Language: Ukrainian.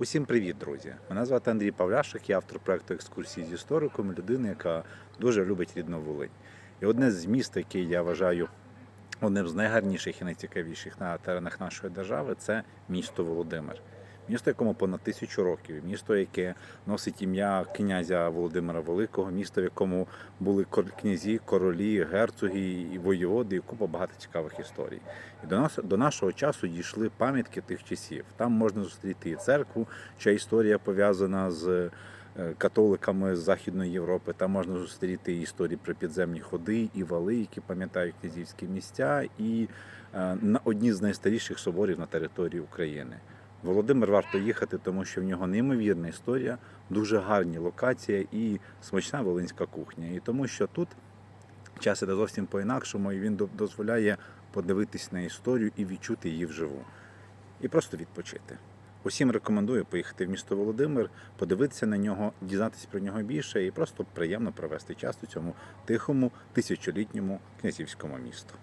Усім привіт, друзі! Мене звати Андрій Павляшик, я автор проекту екскурсії з істориком, людина, яка дуже любить рідну Волинь. І одне з міст, яке я вважаю одним з найгарніших і найцікавіших на теренах нашої держави, це місто Володимир. Місто, якому понад тисячу років, місто, яке носить ім'я князя Володимира Великого, місто, в якому були князі, королі, герцоги і воєводи, і купа багато цікавих історій. І до нас до нашого часу дійшли пам'ятки тих часів. Там можна зустріти і церкву, чия історія пов'язана з е, католиками з Західної Європи. Там можна зустріти історії про підземні ходи і вали, які пам'ятають князівські місця, і е, на одні з найстаріших соборів на території України. Володимир варто їхати, тому що в нього неймовірна історія, дуже гарні локація і смачна волинська кухня. І тому що тут час іде зовсім по-інакшому, і він дозволяє подивитись на історію і відчути її вживу. І просто відпочити. Усім рекомендую поїхати в місто Володимир, подивитися на нього, дізнатися про нього більше і просто приємно провести час у цьому тихому тисячолітньому князівському місту.